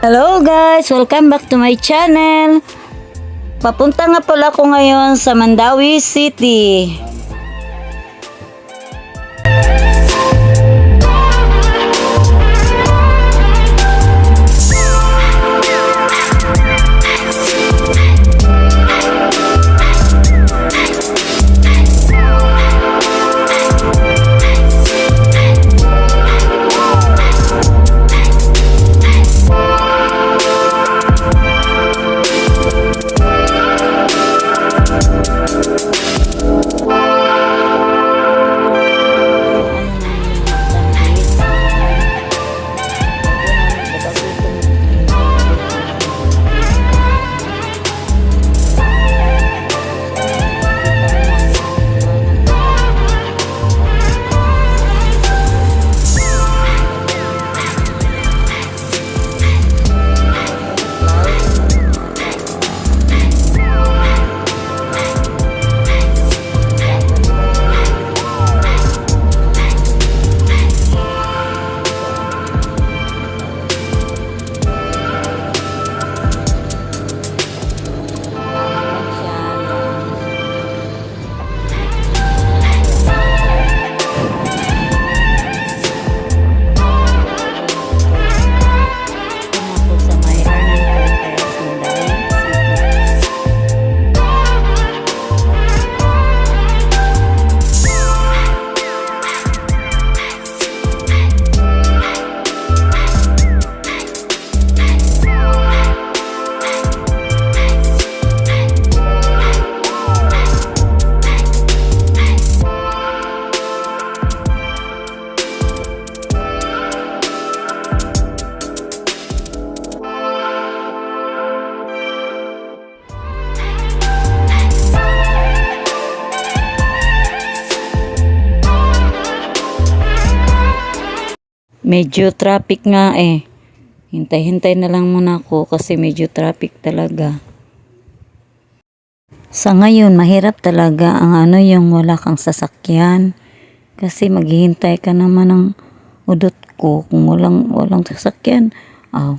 Hello guys! Welcome back to my channel. Papunta nga pala ako ngayon sa Mandawi City. Medyo traffic nga eh. Hintay-hintay na lang muna ako kasi medyo traffic talaga. Sa ngayon, mahirap talaga ang ano yung wala kang sasakyan. Kasi maghihintay ka naman ng udot ko kung walang, walang sasakyan. Aw,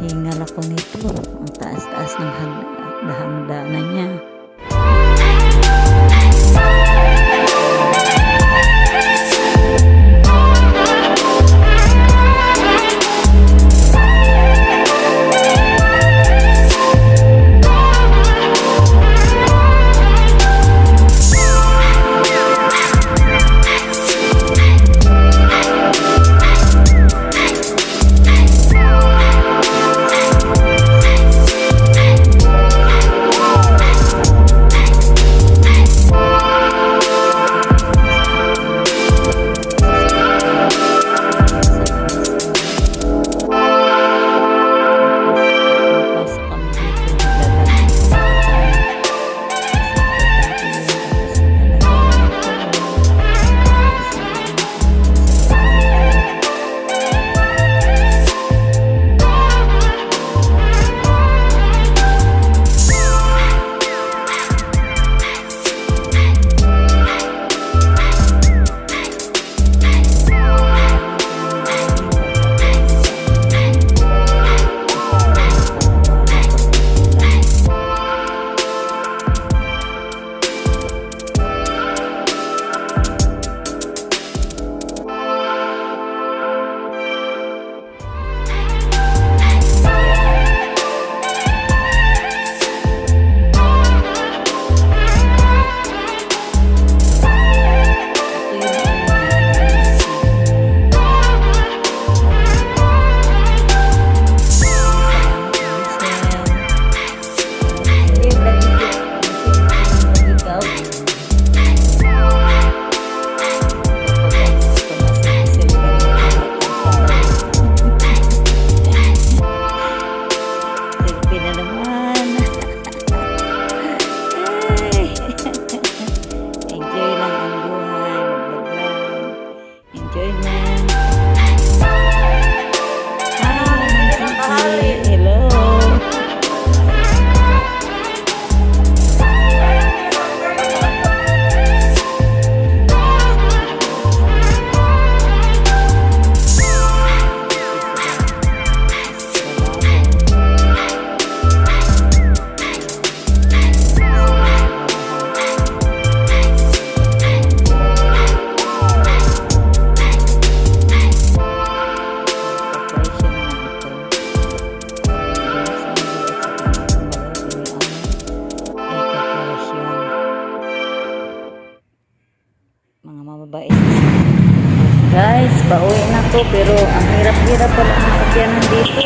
Hingal ako nito. Ang taas-taas ng hagda, hagdanan niya. Ang hirap-hirap pala ang sakyanan dito.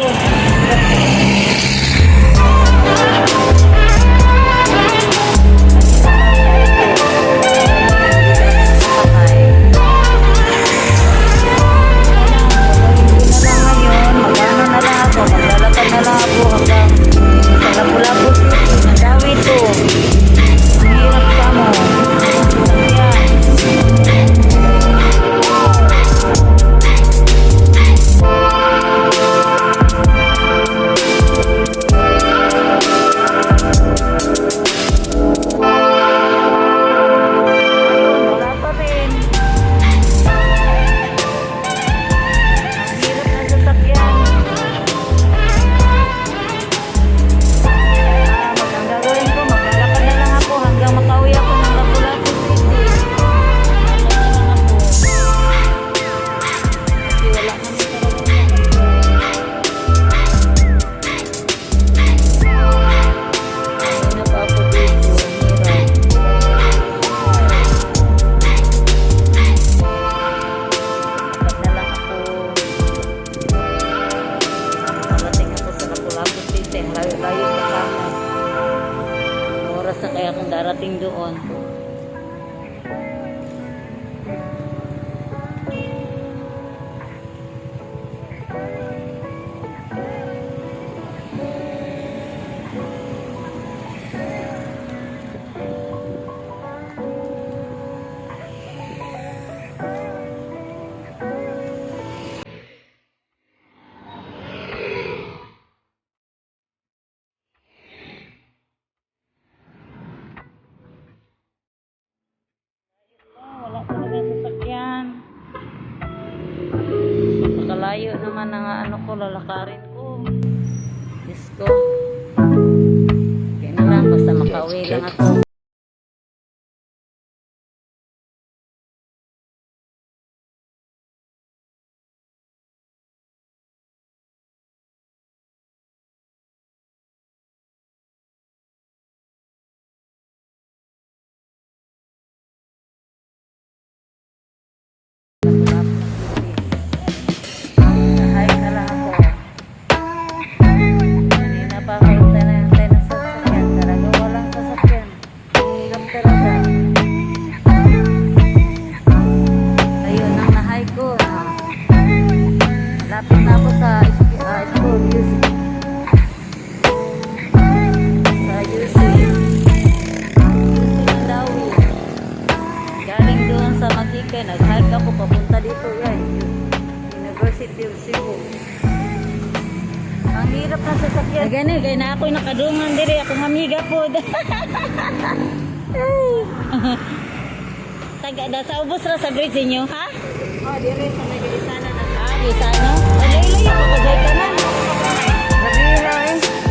Napakalayo naman ang ano ko, lalakarin ko. Diyos ko. Kaya na lang, basta makauwi lang ako. Cebu. Ang hirap ng sasakyan. Gani, kaya na ako'y nakadungan diri. Ako mamiga po. Taga, da, sa ubos ra sa bridge ninyo, ha? Oh, diri sa may gilisana na. Ah, gisano? Ay, layo ako, dahil ka na. Gabi na, eh.